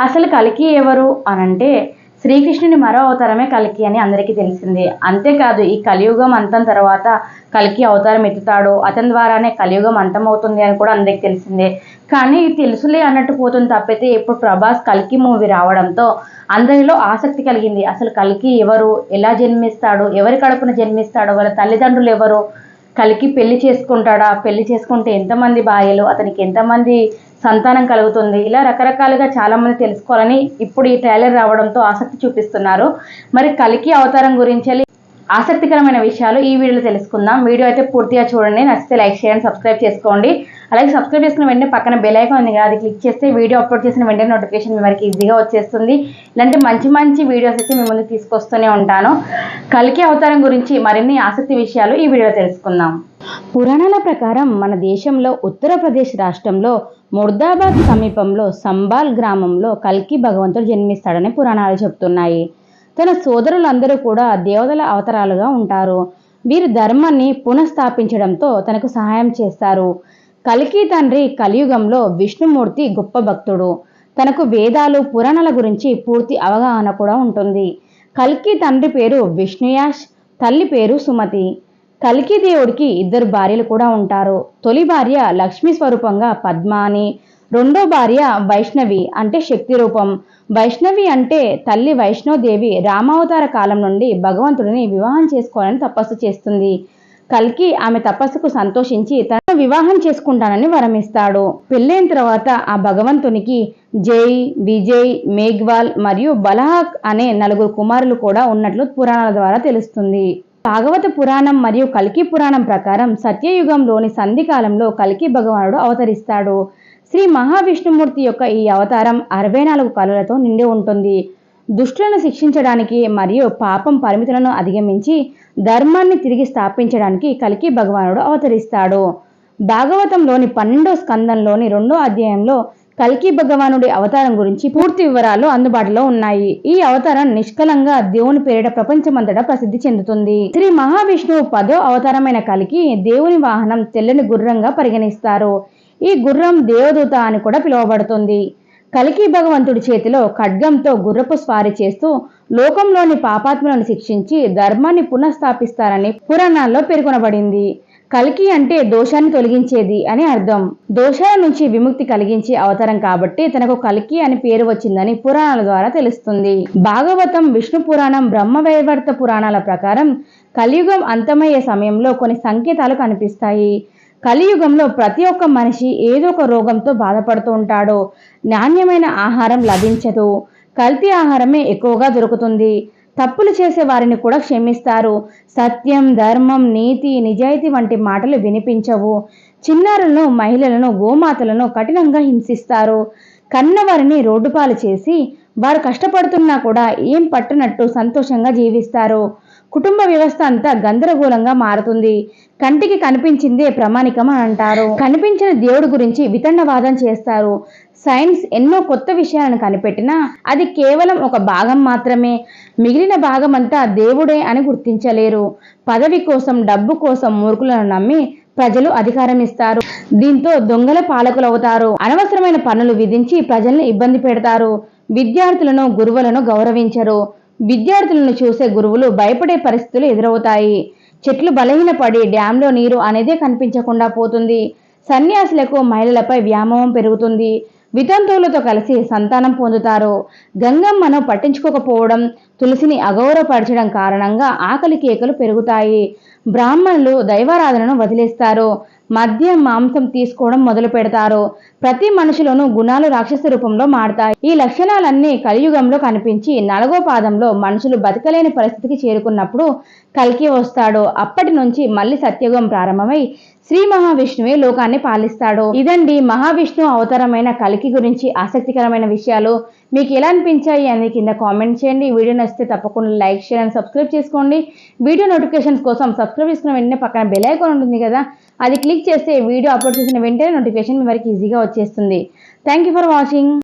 అసలు కలికి ఎవరు అనంటే శ్రీకృష్ణుని మరో అవతారమే కలికి అని అందరికీ తెలిసింది. అంతేకాదు ఈ కలియుగం అంతం తర్వాత కలికి అవతారం ఎత్తుతాడు. అతని ద్వారానే కలియుగం అంతమవుతుంది అని కూడా అందరికీ తెలిసిందే. కానీ తెలుసులే అన్నట్టు పోతుంది తప్పితే ఇప్పుడు ప్రభాస్ కలికి మూవీ రావడంతో అందరిలో ఆసక్తి కలిగింది. అసలు కలికి ఎవరు? ఎలా జన్మిస్తాడు? ఎవరి కడుపున జన్మిస్తాడు? వాళ్ళ తల్లిదండ్రులు ఎవరు? కలికి పెళ్ళి చేసుకుంటాడా? పెళ్ళి చేసుకుంటే ఎంతమంది భార్యలు? అతనికి ఎంతమంది సంతానం కలుగుతుంది. ఇలా రకరకాలుగా చాలామంది తెలుసుకోవాలని ఇప్పుడు ఈ ట్రైలర్ రావడంతో ఆసక్తి చూపిస్తున్నారు. మరి కలికి అవతారం గురించి ఆసక్తికరమైన విషయాలు ఈ వీడియోలో తెలుసుకుందాం. వీడియో అయితే పూర్తిగా చూడండి. నచ్చితే లైక్ చేయండి సబ్స్క్రైబ్ చేసుకోండి. అలాగే సబ్స్క్రైబ్ చేసుకున్న వెంటనే పక్కన బెల్ ఐకాన్ ఉంది కదా అది క్లిక్ చేస్తే వీడియో అప్లోడ్ చేసిన వెంటనే నోటిఫికేషన్ మీ వరకు ఈజీగా వచ్చేస్తుంది. ఇలాంటి మంచి మంచి వీడియోస్ అయితే మీ ముందు తీసుకొస్తూనే ఉంటాను. కలికి అవతారం గురించి మరిన్ని ఆసక్తి విషయాలు ఈ వీడియోలో తెలుసుకుందాం. పురాణాల ప్రకారం మన దేశంలో ఉత్తరప్రదేశ్ రాష్ట్రంలో ముర్దాబాద్ సమీపంలో సంబాల్ గ్రామంలో కల్కి భగవంతుడు జన్మిస్తాడని పురాణాలు చెప్తున్నాయి. తన సోదరులందరూ కూడా దేవతల అవతారాలుగా ఉంటారు. వీరు ధర్మాన్ని పునఃస్థాపించడంతో తనకు సహాయం చేస్తారు. కలికి తండ్రి కలియుగంలో విష్ణుమూర్తి గొప్ప భక్తుడు. తనకు వేదాలు పురాణాల గురించి పూర్తి అవగాహన కూడా ఉంటుంది. కల్కి తండ్రి పేరు విష్ణుయాష్ తల్లి పేరు సుమతి. కలికి దేవుడికి ఇద్దరు భార్యలు కూడా ఉంటారు. తొలి భార్య లక్ష్మీ స్వరూపంగా పద్మ అని రెండో భార్య వైష్ణవి అంటే శక్తి రూపం. వైష్ణవి అంటే తల్లి వైష్ణోదేవి రామావతార కాలం నుండి భగవంతుడిని వివాహం చేసుకోవాలని తపస్సు చేస్తుంది. కల్కి ఆమె తపస్సుకు సంతోషించి తన వివాహం చేసుకుంటానని వరమిస్తాడు. పెళ్ళైన తర్వాత ఆ భగవంతునికి జై విజయ్ మేఘ్వాల్ మరియు బలహాక్ అనే నలుగురు కుమారులు కూడా ఉన్నట్లు పురాణాల ద్వారా తెలుస్తుంది. భాగవత పురాణం మరియు కల్కి పురాణం ప్రకారం సత్యయుగంలోని సంధి కాలంలో కల్కి భగవానుడు అవతరిస్తాడు. శ్రీ మహావిష్ణుమూర్తి యొక్క ఈ అవతారం అరవై నాలుగు కళలతో నిండి ఉంటుంది. దుష్టులను శిక్షించడానికి మరియు పాపం పరిమితులను అధిగమించి ధర్మాన్ని తిరిగి స్థాపించడానికి కలికి భగవానుడు అవతరిస్తాడు. భాగవతంలోని పన్నెండో స్కందంలోని రెండో అధ్యాయంలో కల్కి భగవానుడి అవతారం గురించి పూర్తి వివరాలు అందుబాటులో ఉన్నాయి. ఈ అవతారం నిష్కలంగా దేవుని పేరిట ప్రపంచమంతటా ప్రసిద్ధి చెందుతుంది. శ్రీ మహావిష్ణువు పదో అవతారమైన కలికి దేవుని వాహనం తెల్లని గుర్రంగా పరిగణిస్తారు. ఈ గుర్రం దేవదూత అని కూడా పిలువబడుతుంది. కలికి భగవంతుడి చేతిలో ఖడ్గంతో గుర్రపు స్వారీ చేస్తూ లోకంలోని పాపాత్ములను శిక్షించి ధర్మాన్ని పునఃస్థాపిస్తారని పురాణాల్లో పేర్కొనబడింది. కలికి అంటే దోషాన్ని తొలగించేది అని అర్థం. దోషాల నుంచి విముక్తి కలిగించే అవతారం కాబట్టి తనకు కలికి అని పేరు వచ్చిందని పురాణాల ద్వారా తెలుస్తుంది. భాగవతం విష్ణు పురాణం బ్రహ్మవైవర్త పురాణాల ప్రకారం కలియుగం అంతమయ్యే సమయంలో కొన్ని సంకేతాలు కనిపిస్తాయి. కలియుగంలో ప్రతి ఒక్క మనిషి ఏదో ఒక రోగంతో బాధపడుతూ ఉంటాడు. నాణ్యమైన ఆహారం లభించదు. కల్తీ ఆహారమే ఎక్కువగా దొరుకుతుంది. తప్పులు చేసే వారిని కూడా క్షమిస్తారు. సత్యం ధర్మం నీతి నిజాయితీ వంటి మాటలు వినిపించవు. చిన్నారులను మహిళలను గోమాతలను కఠినంగా హింసిస్తారు. కన్నవారిని రోడ్డుపాలు చేసి వారు కష్టపడుతున్నా కూడా ఏం పట్టనట్టు సంతోషంగా జీవిస్తారు. కుటుంబ వ్యవస్థ అంతా గందరగోళంగా మారుతుంది. కంటికి కనిపించిందే ప్రమాణికం అని అంటారు. కనిపించిన దేవుడి గురించి వితండవాదం చేస్తారు. సైన్స్ ఎన్నో కొత్త విషయాలను కనిపెట్టినా అది కేవలం ఒక భాగం మాత్రమే. మిగిలిన భాగం అంతా దేవుడే అని గుర్తించలేరు. పదవి కోసం డబ్బు కోసం మూర్ఖులను నమ్మి ప్రజలు అధికారం ఇస్తారు దీంతో దొంగల పాలకులు అవుతారు అనవసరమైన పనులు విధించి ప్రజల్ని ఇబ్బంది పెడతారు. విద్యార్థులను గురువులను గౌరవించరు. విద్యార్థులను చూసే గురువులు భయపడే పరిస్థితులు ఎదురవుతాయి. చెట్లు బలహీనపడి డ్యాంలో నీరు అనేదే కనిపించకుండా పోతుంది. సన్యాసులకు మహిళలపై వ్యామోహం పెరుగుతుంది. వితంతువులతో కలిసి సంతానం పొందుతారు. గంగమ్మను పట్టించుకోకపోవడం తులసిని అగౌరవపరచడం కారణంగా ఆకలి కేకలు పెరుగుతాయి. బ్రాహ్మణులు దైవారాధనను వదిలేస్తారు. మద్యం మాంసం తీసుకోవడం మొదలు పెడతారు. ప్రతి మనిషిలోనూ గుణాలు రాక్షస రూపంలో మారతాయి. ఈ లక్షణాలన్నీ కలియుగంలో కనిపించి నలగో పాదంలో మనుషులు బతకలేని పరిస్థితికి చేరుకున్నప్పుడు కలికి వస్తాడు. అప్పటి నుంచి మళ్ళీ సత్యుగం ప్రారంభమై శ్రీ మహావిష్ణువే లోకాన్ని పాలిస్తాడు. ఇదండి మహావిష్ణు అవతారమైన కలికి గురించి ఆసక్తికరమైన విషయాలు. మీకు ఎలా అనిపించాయి అని కింద కామెంట్ చేయండి. వీడియో నచ్చితే తప్పకుండా లైక్ షేర్ అండ్ సబ్స్క్రైబ్ చేసుకోండి. వీడియో నోటిఫికేషన్స్ కోసం సబ్స్క్రైబ్ చేసుకున్న వెంటనే పక్కన బెల్ ఐకాన్ ఉంటుంది కదా అది క్లిక్ చేస్తే వీడియో అప్లోడ్ చేసిన వెంటనే నోటిఫికేషన్ మీ వరకు ఈజీగా వచ్చేస్తుంది. Thank you for watching